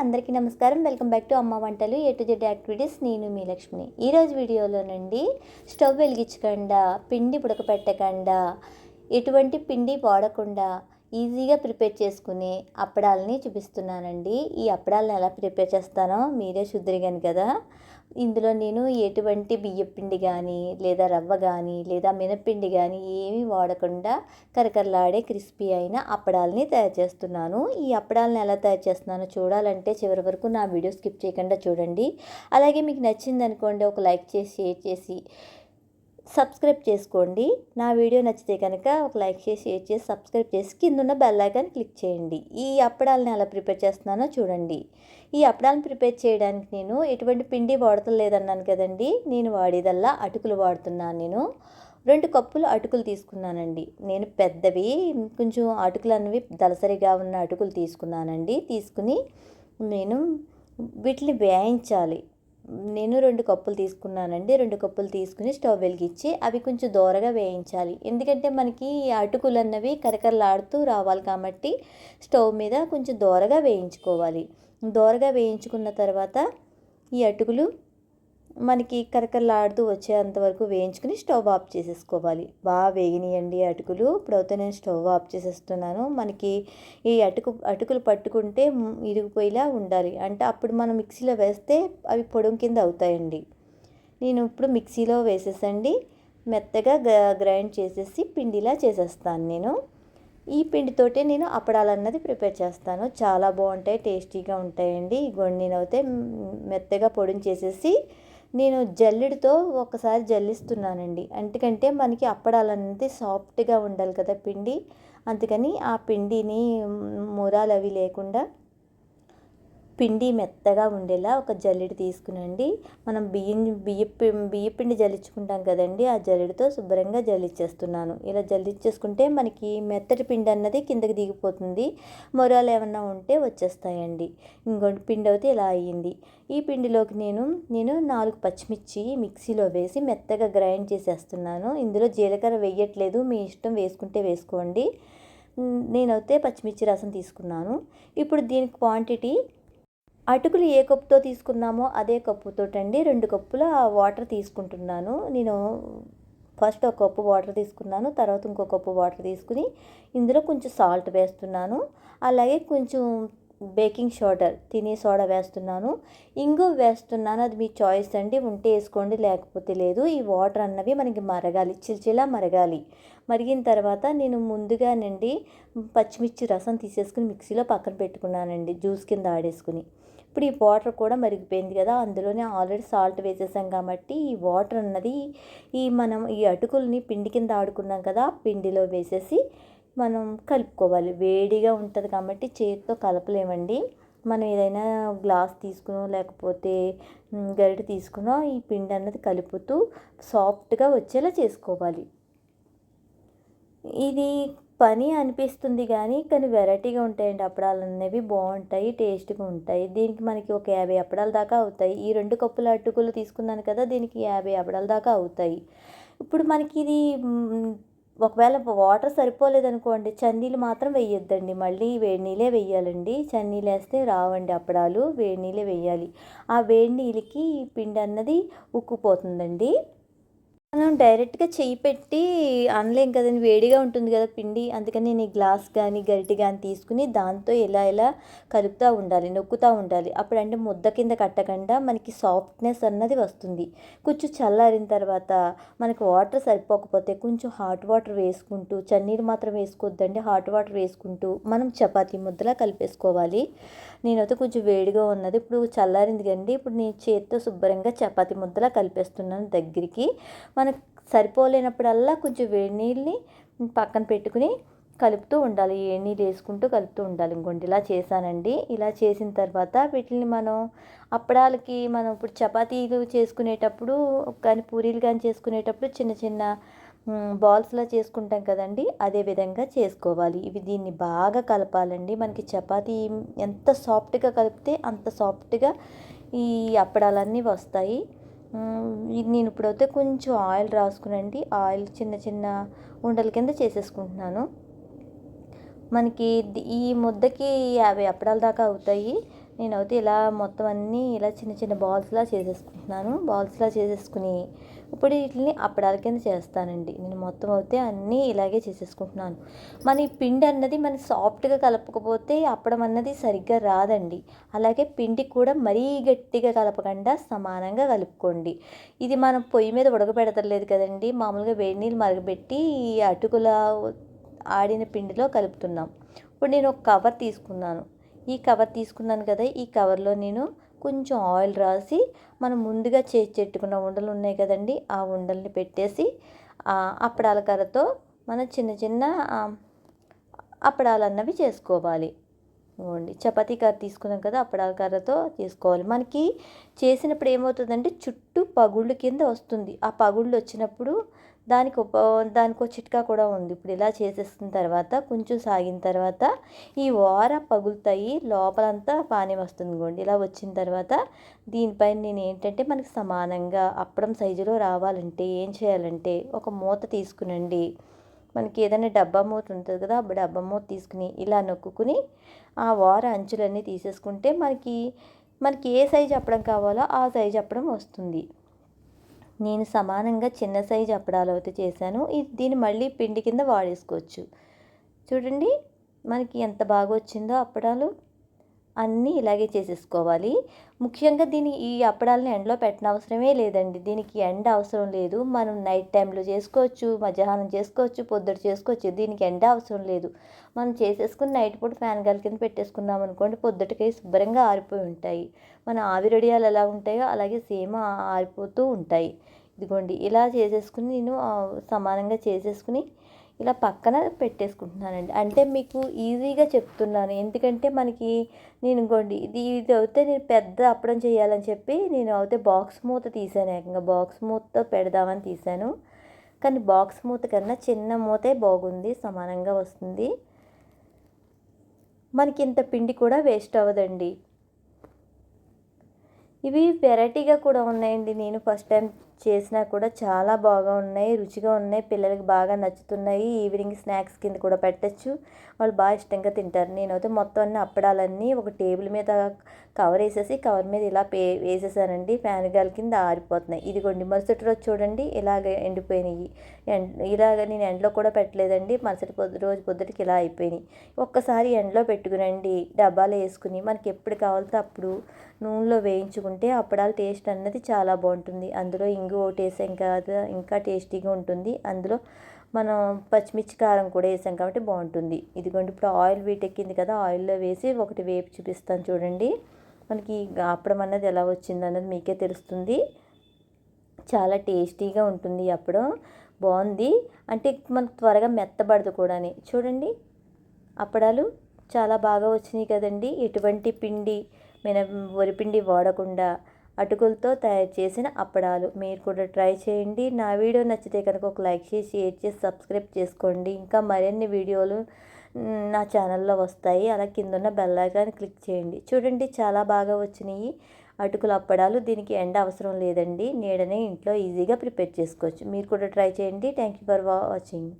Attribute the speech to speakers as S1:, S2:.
S1: అందరికీ నమస్కారం. Welcome back to అమ్మ వంటలు ఏ టు జెడ్ యాక్టివిటీస్ నేను మీ లక్ష్మిని. ఈరోజు వీడియోలో నుండి స్టవ్ వెలిగించకుండా పిండి ఉడకపెట్టకుండా ఎటువంటి పిండి వాడకుండా ఈజీగా ప్రిపేర్ చేసుకునే అప్పడాలని చూపిస్తున్నానండి. ఈ అప్పడాలను ఎలా ప్రిపేర్ చేస్తానో మీరే చూద్దరిగాను కదా. ఇందులో నేను ఎటువంటి బియ్యపిండి కానీ లేదా రవ్వ కానీ లేదా మినపిండి కానీ ఏమీ వాడకుండా కరకరలాడే క్రిస్పీ అయిన అప్పడాలని తయారు చేస్తున్నాను. ఈ అప్పడాలను ఎలా తయారు చేస్తున్నానో చూడాలంటే చివరి వరకు నా వీడియో స్కిప్ చేయకుండా చూడండి. అలాగే మీకు నచ్చింది అనుకోండి ఒక లైక్ చేసి షేర్ చేసి సబ్స్క్రైబ్ చేసుకోండి. నా వీడియో నచ్చితే కనుక ఒక లైక్ చేసి షేర్ చేసి సబ్స్క్రైబ్ చేసి కింద ఉన్న బెల్ ఐకాన్ క్లిక్ చేయండి. ఈ అప్పడాలను ఎలా ప్రిపేర్ చేస్తున్నానో చూడండి. ఈ అప్పడాలను ప్రిపేర్ చేయడానికి నేను ఎటువంటి పిండి వాడతలేదన్నాను కదండి. నేను వాడేదల్లా అటుకులు వాడుతున్నాను నేను. రెండు కప్పులు అటుకులు తీసుకున్నానండి. నేను పెద్దవి కొంచెం అటుకులు అనేవి దలసరిగా ఉన్న అటుకులు తీసుకున్నానండి. తీసుకుని నేను వీటిని వేయించాలి. నేను రెండు కప్పులు తీసుకున్నానండి. రెండు కప్పులు తీసుకుని స్టవ్ వెలిగించి అవి కొంచెం దోరగా వేయించాలి. ఎందుకంటే మనకి అటుకులు అన్నవి కరకరలాడుతూ రావాలి కాబట్టి స్టవ్ మీద కొంచెం దోరగా వేయించుకోవాలి. దోరగా వేయించుకున్న తర్వాత ఈ అటుకులు మనకి కరకరలాడుతూ వచ్చేంత వరకు వేయించుకుని స్టవ్ ఆఫ్ చేసేసుకోవాలి. బాగా వేగినాయండి అటుకులు. ఇప్పుడైతే నేను స్టవ్ ఆఫ్ చేసేస్తున్నాను. మనకి ఈ అటుకు అటుకులు పట్టుకుంటే ఇరిగిపోయేలా ఉండాలి. అంటే అప్పుడు మనం మిక్సీలో వేస్తే అవి పొడం కింద అవుతాయండి. నేను ఇప్పుడు మిక్సీలో వేసేసండి. మెత్తగా గ్రైండ్ చేసేసి పిండిలా చేసేస్తాను నేను. ఈ పిండితోటే నేను అప్పడాలన్నది ప్రిపేర్ చేస్తాను. చాలా బాగుంటాయి టేస్టీగా ఉంటాయండి. ఇగోండి నేనైతే మెత్తగా పొడిని చేసేసి నేను జల్లెడితో ఒకసారి జల్లిస్తున్నానండి. ఎందుకంటే మనకి అప్పడాలన్నది సాఫ్ట్గా ఉండాలి కదా పిండి. అందుకని ఆ పిండిని మురాలు అవి లేకుండా పిండి మెత్తగా ఉండేలా ఒక జల్లెడ తీసుకునండి. మనం బియ్యం బియ్య బియ్య పిండి జల్లించుకుంటాం కదండి ఆ జల్లెడతో శుభ్రంగా జల్లించేస్తున్నాను. ఇలా జల్లించేసుకుంటే మనకి మెత్తటి పిండి అన్నది కిందకి దిగిపోతుంది మొరాలు ఏమన్నా ఉంటే వచ్చేస్తాయండి. ఇంకోటి పిండి అయితే ఇలా అయ్యింది. ఈ పిండిలోకి నేను నేను నాలుగు పచ్చిమిర్చి మిక్సీలో వేసి మెత్తగా గ్రైండ్ చేసేస్తున్నాను. ఇందులో జీలకర్ర వేయట్లేదు మీ ఇష్టం వేసుకుంటే వేసుకోండి. నేనైతే పచ్చిమిర్చి రసం తీసుకున్నాను. ఇప్పుడు దీని క్వాంటిటీ అటుకులు ఏ కప్పుతో తీసుకున్నామో అదే కప్పుతోటండి రెండు కప్పుల వాటర్ తీసుకుంటున్నాను. నేను ఫస్ట్ ఒక కప్పు వాటర్ తీసుకున్నాను తర్వాత ఇంకో కప్పు వాటర్ తీసుకుని ఇందులో కొంచెం సాల్ట్ వేస్తున్నాను. అలాగే కొంచెం బేకింగ్ సోడా తినే సోడా వేస్తున్నాను. ఇంగు వేస్తున్నాను అది మీ చాయిస్ అండి. ఉంటే వేసుకోండి లేకపోతే లేదు. ఈ వాటర్ అన్నవి మనకి మరగాలి చిల్చిలా మరగాలి. మరిగిన తర్వాత నేను ముందుగానండి పచ్చిమిర్చి రసం తీసేసుకుని మిక్సీలో పక్కన పెట్టుకున్నానండి జ్యూస్ కింద ఆడేసుకుని. ఇప్పుడు ఈ వాటర్ కూడా మరిగిపోయింది కదా అందులోనే ఆల్రెడీ సాల్ట్ వేసేసాం కాబట్టి ఈ వాటర్ అన్నది ఈ మనం ఈ అటుకుల్ని పిండి కింద ఆడుకున్నాం కదా పిండిలో వేసేసి మనం కలుపుకోవాలి. వేడిగా ఉంటుంది కాబట్టి చేతితో కలపలేమండి. మనం ఏదైనా గ్లాస్ తీసుకునో లేకపోతే గరిటె తీసుకునో ఈ పిండి అన్నది కలుపుతూ సాఫ్ట్గా వచ్చేలా చేసుకోవాలి. ఇది పని అనిపిస్తుంది కానీ కానీ వెరైటీగా ఉంటాయండి. అప్పడాలు అనేవి బాగుంటాయి టేస్ట్గా ఉంటాయి. దీనికి మనకి ఒక యాభై అప్పడాల దాకా అవుతాయి. ఈ రెండు కప్పుల అటుకులు తీసుకున్నాను కదా దీనికి యాభై అప్పడాల దాకా అవుతాయి. ఇప్పుడు మనకి ఇది ఒకవేళ వాటర్ సరిపోలేదనుకోండి చన్నీళ్ళు మాత్రం వేయొద్దండి. మళ్ళీ వేడి నీళ్ళే వేయాలండి. చన్నీళ్ళు వేస్తే రావండి అప్పడాలు వేడి నీళ్ళే వేయాలి. ఆ వేడి నీళ్ళకి పిండి అన్నది ఉక్కుపోతుందండి. మనం డైరెక్ట్గా చేయి పెట్టి అనలేం కదండి వేడిగా ఉంటుంది కదా పిండి. అందుకని నేను ఈ గ్లాస్ కానీ గరిటె కానీ తీసుకుని దాంతో ఇలా ఇలా కలుపుతూ ఉండాలి నొక్కుతూ ఉండాలి. అప్పుడంటే ముద్ద కింద కట్టకుండా మనకి సాఫ్ట్నెస్ అన్నది వస్తుంది. కొంచెం చల్లారిన తర్వాత మనకి వాటర్ సరిపోకపోతే కొంచెం హాట్ వాటర్ వేసుకుంటూ చన్నీరు మాత్రం వేసుకోవద్దండి. హాట్ వాటర్ వేసుకుంటూ మనం చపాతీ ముద్దలా కలిపేసుకోవాలి. నేనైతే కొంచెం వేడిగా ఉన్నది. ఇప్పుడు చల్లారింది కండి ఇప్పుడు నేను చేతితో శుభ్రంగా చపాతీ ముద్దలా కలిపేస్తున్నాను దగ్గరికి. మనకు సరిపోలేనప్పుడల్లా కొంచెం వేడి నీళ్ళని పక్కన పెట్టుకుని కలుపుతూ ఉండాలి. ఏ నీళ్ళు వేసుకుంటూ కలుపుతూ ఉండాలి. ఇంకోటి ఇలా చేశానండి. ఇలా చేసిన తర్వాత వీటిని మనం అప్పడాలకి మనం ఇప్పుడు చపాతీలు చేసుకునేటప్పుడు కానీ పూరీలు కానీ చేసుకునేటప్పుడు చిన్న చిన్న బాల్స్లా చేసుకుంటాం కదండి. అదే విధంగా చేసుకోవాలి. ఇవి దీన్ని బాగా కలపాలండి. మనకి చపాతీ ఎంత సాఫ్ట్గా కలిపితే అంత సాఫ్ట్గా ఈ అప్పడాలన్నీ వస్తాయి. నేను ఇప్పుడైతే కొంచెం ఆయిల్ రాసుకునండి. ఆయిల్ చిన్న చిన్న ఉండల కింద చేసేసుకుంటున్నాను. మనకి ఈ ముద్దకి యాభై అప్పడాల దాకా అవుతాయి. నేనైతే ఇలా మొత్తం అన్నీ ఇలా చిన్న చిన్న బాల్స్లా చేసేసుకుంటున్నాను. బాల్స్లా చేసేసుకుని ఇప్పుడు వీటిని అప్పడాల కింద చేస్తానండి. నేను మొత్తం అయితే అన్నీ ఇలాగే చేసేసుకుంటున్నాను. మన ఈ పిండి అన్నది మన సాఫ్ట్గా కలపకపోతే అప్పడం అన్నది సరిగ్గా రాదండి. అలాగే పిండి కూడా మరీ గట్టిగా కలపకుండా సమానంగా కలుపుకోండి. ఇది మనం పొయ్యి మీద ఉడకబెడతలేదు కదండి. మామూలుగా వేడి నీళ్ళు మరగబెట్టి ఈ అటుకుల ఆడిన పిండిలో కలుపుతున్నాం. ఇప్పుడు నేను ఒక కవర్ తీసుకున్నాను. ఈ కవర్ తీసుకున్నాను కదా ఈ కవర్లో నేను కొంచెం ఆయిల్ రాసి మనం ముందుగా చేసి పెట్టుకున్న ఉండలు ఉన్నాయి కదండి ఆ ఉండల్ని పెట్టేసి అప్పడాల కర్రతో మనం చిన్న చిన్న అప్పడాలు అన్నవి చేసుకోవాలి. ఇవ్వండి చపాతీ కర్ర తీసుకున్నాం కదా అప్పడాల కర్రతో చేసుకోవాలి. మనకి చేసినప్పుడు ఏమవుతుందంటే చుట్టూ పగుళ్ళు కింద వస్తుంది. ఆ పగుళ్ళు వచ్చినప్పుడు దానికి ఒక దానికి ఒక చిట్కా కూడా ఉంది. ఇప్పుడు ఇలా చేసేసిన తర్వాత కొంచెం సాగిన తర్వాత ఈ ఓర పగులుతాయి లోపలంతా పానీ వస్తుంది గోండి. ఇలా వచ్చిన తర్వాత దీనిపైన నేను ఏంటంటే మనకి సమానంగా అప్పడం సైజులో రావాలంటే ఏం చేయాలంటే ఒక మూత తీసుకునండి. మనకి ఏదైనా డబ్బా మూత ఉంటుంది కదా ఆ డబ్బా మూత తీసుకుని ఇలా నొక్కుని ఆ వార అంచులన్నీ తీసేసుకుంటే మనకి మనకి ఏ సైజు అప్పడం కావాలో ఆ సైజు అప్పడం వస్తుంది. నేను సమానంగా చిన్న సైజు అప్పడాలు అయితే చేశాను. ఇది దీన్ని మళ్ళీ పిండి కింద వాడేసుకోవచ్చు. చూడండి మనకి ఎంత బాగా వచ్చిందో అప్పడాలు. అన్నీ ఇలాగే చేసేసుకోవాలి. ముఖ్యంగా దీని ఈ అప్పడాలని ఎండలో పెట్టిన అవసరమే లేదండి. దీనికి ఎండ అవసరం లేదు. మనం నైట్ టైంలో చేసుకోవచ్చు మధ్యాహ్నం చేసుకోవచ్చు పొద్దుట చేసుకోవచ్చు. దీనికి ఎండ అవసరం లేదు. మనం చేసేసుకుని నైట్ పూట ఫ్యాన్ గాలి కింద పెట్టేసుకున్నాం అనుకోండి పొద్దుటకి శుభ్రంగా ఆరిపోయి ఉంటాయి. మన ఆవిరడియాలు ఎలా ఉంటాయో అలాగే సేమ్ ఆరిపోతూ ఉంటాయి. ఇదిగోండి ఇలా చేసేసుకుని నేను సమానంగా చేసేసుకుని ఇలా పక్కన పెట్టేసుకుంటున్నానండి. అంటే మీకు ఈజీగా చెప్తున్నాను. ఎందుకంటే మనకి నేను ఇంకోండి ఇది ఇది అయితే నేను పెద్ద అప్పడం చేయాలని చెప్పి నేను అయితే బాక్స్ మూత తీసాను ఏకంగా. బాక్స్ మూతతో పెడదామని తీసాను. కానీ బాక్స్ మూత కన్నా చిన్న మూతే బాగుంది సమానంగా వస్తుంది. మనకి ఇంత పిండి కూడా వేస్ట్ అవ్వదండి. ఇవి వెరైటీగా కూడా ఉన్నాయండి. నేను ఫస్ట్ టైం చేసినా కూడా చాలా బాగా ఉన్నాయి రుచిగా ఉన్నాయి పిల్లలకి బాగా నచ్చుతున్నాయి. ఈవినింగ్ స్నాక్స్ కింద కూడా పెట్టచ్చు. వాళ్ళు బాగా ఇష్టంగా తింటారు. నేనైతే మొత్తం అన్ని అప్పడాలన్నీ ఒక టేబుల్ మీద కవర్ వేసేసి కవర్ మీద ఇలా పే వేసేసానండి. ఫ్యాన్ గాలి కింద ఆరిపోతున్నాయి. ఇదిగోండి మరుసటి రోజు చూడండి ఇలాగ ఎండిపోయినాయి. ఎండ్ ఇలాగ నేను ఎండలో కూడా పెట్టలేదండి. మరుసటి పొద్దు రోజు పొద్దుటికి ఇలా అయిపోయినాయి. ఒక్కసారి ఎండలో పెట్టుకునండి. డబ్బాలో వేసుకుని మనకి ఎప్పుడు కావాలితే అప్పుడు నూనెలో వేయించుకుంటే అప్పడాల టేస్ట్ అన్నది చాలా బాగుంటుంది. అందులో ఇంగు ఒకటి వేసాం కదా ఇంకా టేస్టీగా ఉంటుంది. అందులో మనం పచ్చిమిర్చి కారం కూడా వేసాం కాబట్టి బాగుంటుంది. ఇదిగోండి ఇప్పుడు ఆయిల్ వీటెక్కింది కదా ఆయిల్లో వేసి ఒకటి వేపు చూపిస్తాను చూడండి. మనకి అప్పడం అన్నది ఎలా వచ్చింది అన్నది మీకే తెలుస్తుంది. చాలా టేస్టీగా ఉంటుంది అప్పుడు అప్పడం. బాగుంది. అంటే మనకు త్వరగా మెత్తబడదు కూడా చూడండి అప్పడాలు చాలా బాగా వచ్చినాయి కదండి. ఎటువంటి పిండి మిన వరిపిండి వాడకుండా అటుకులతో తయారు చేసిన అప్పడాలు. మీరు కూడా ట్రై చేయండి. నా వీడియో నచ్చితే కనుక ఒక లైక్ చేసి షేర్ చేసి సబ్స్క్రైబ్ చేసుకోండి. ఇంకా మరిన్ని వీడియోలు నా ఛానల్లో వస్తాయి. అలా కిందున్న బెల్ ఐకాన్ క్లిక్ చేయండి. చూడండి చాలా బాగా వచ్చినాయి అటుకుల అప్పడాలు. దీనికి ఎండ అవసరం లేదండి. నీడనే ఇంట్లో ఈజీగా ప్రిపేర్ చేసుకోవచ్చు. మీరు కూడా ట్రై చేయండి. Thank you for watching.